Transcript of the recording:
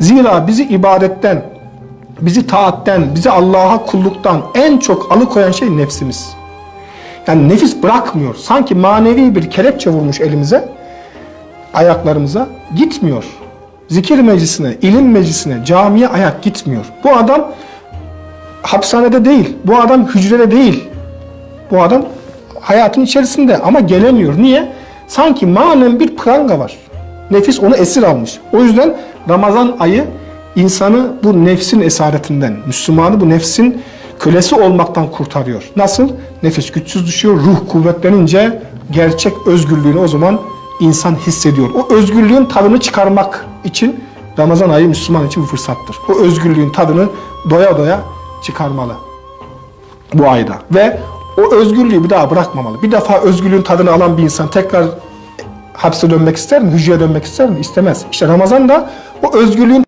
Zira bizi ibadetten, bizi taatten, bizi Allah'a kulluktan en çok alıkoyan şey nefsimiz. Yani nefis bırakmıyor. Sanki manevi bir kelepçe vurmuş elimize, ayaklarımıza gitmiyor. Zikir meclisine, ilim meclisine, camiye ayak gitmiyor. Bu adam hapishanede değil, bu adam hücrede değil. Bu adam hayatın içerisinde ama gelemiyor. Niye? Sanki manen bir pranga var. Nefis onu esir almış. O yüzden Ramazan ayı insanı bu nefsin esaretinden, Müslümanı bu nefsin kölesi olmaktan kurtarıyor. Nasıl? Nefis güçsüz düşüyor, ruh kuvvetlenince gerçek özgürlüğünü o zaman insan hissediyor. O özgürlüğün tadını çıkarmak için Ramazan ayı Müslüman için bir fırsattır. O özgürlüğün tadını doya doya çıkarmalı bu ayda. Ve o özgürlüğü bir daha bırakmamalı. Bir defa özgürlüğün tadını alan bir insan tekrar hapse dönmek ister mi? Hücreye dönmek ister mi? İstemez. İşte Ramazan da o özgürlüğün